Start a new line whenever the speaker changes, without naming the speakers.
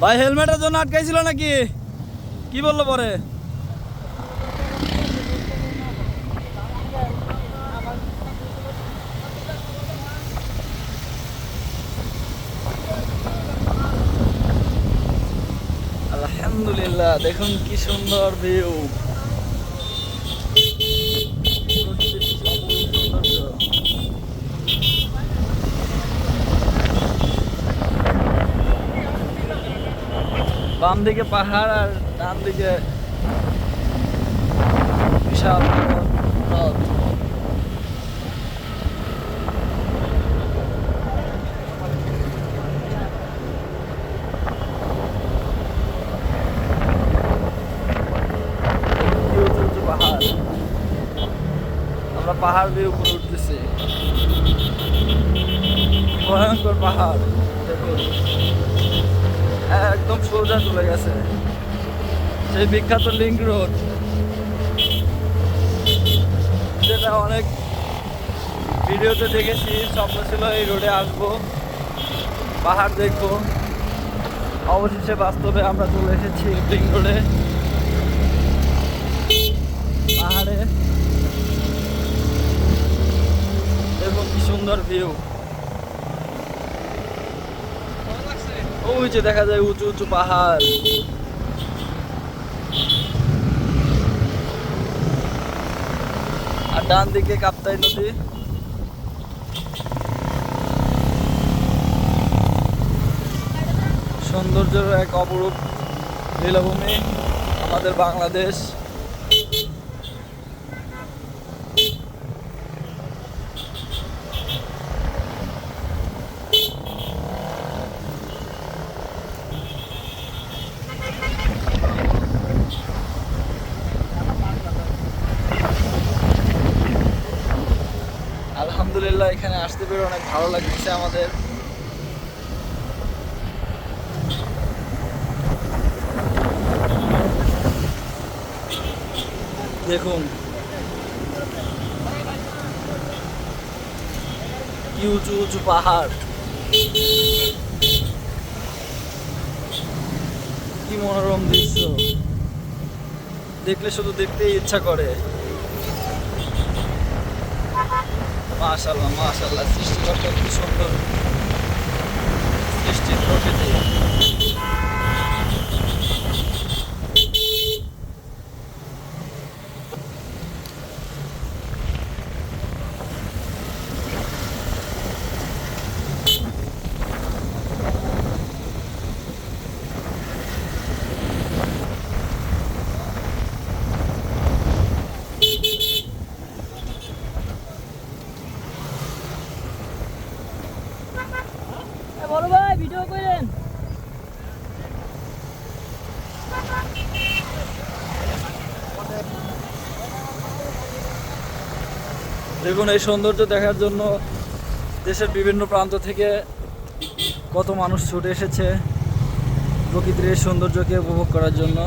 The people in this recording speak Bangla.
ভাই হেলমেটের জন্য আটকাইছিল নাকি? কি বলল পরে? আলহামদুলিল্লাহ দেখুন কি সুন্দর ভিউ বাম দিকে পাহাড় আর ডান দিকে বিশাল হ্রদ। পাহাড় দিয়ে উপরে উঠতেছি। ভয়ঙ্কর পাহাড়, দেখুন। একদম সোজা চলে গেছে। সেই বিখ্যাত লিঙ্ক রোড। যেটা অনেক ভিডিওতে দেখেছি, স্বপ্ন ছিল এই রোডে আসব, পাহাড় দেখব। অবশেষে বাস্তবে আমরা চলে এসেছি লিঙ্ক রোডে। পাহাড়ে। এবং কি সুন্দর ভিউ। ওই যে দেখা যায় উঁচু উঁচু পাহাড়। আর ডান দিকে কাপ্তাই নদী। সৌন্দর্যের এক অপরূপ লীলাভূমি আমাদের বাংলাদেশ আলহামদুলিল্লাহ এখানে আসতে পেরে অনেক ভালো লাগছে আমাদের। দেখুন। কি উঁচু উঁচু পাহাড়। কি মনোরম দৃশ্য। দেখলে শুধু দেখতেই ইচ্ছা করে। মাশাল্লাহ মাশাল্লাহ সৃষ্টিকর্তা কি সুন্দর সৃষ্টির প্রকৃতি
বড় ভাই ভিডিও করেন।
দেখুন, এই সৌন্দর্য দেখার জন্য দেশের বিভিন্ন প্রান্ত থেকে কত মানুষ ছুটে এসেছে প্রকৃতির এই সৌন্দর্যকে উপভোগ করার জন্য।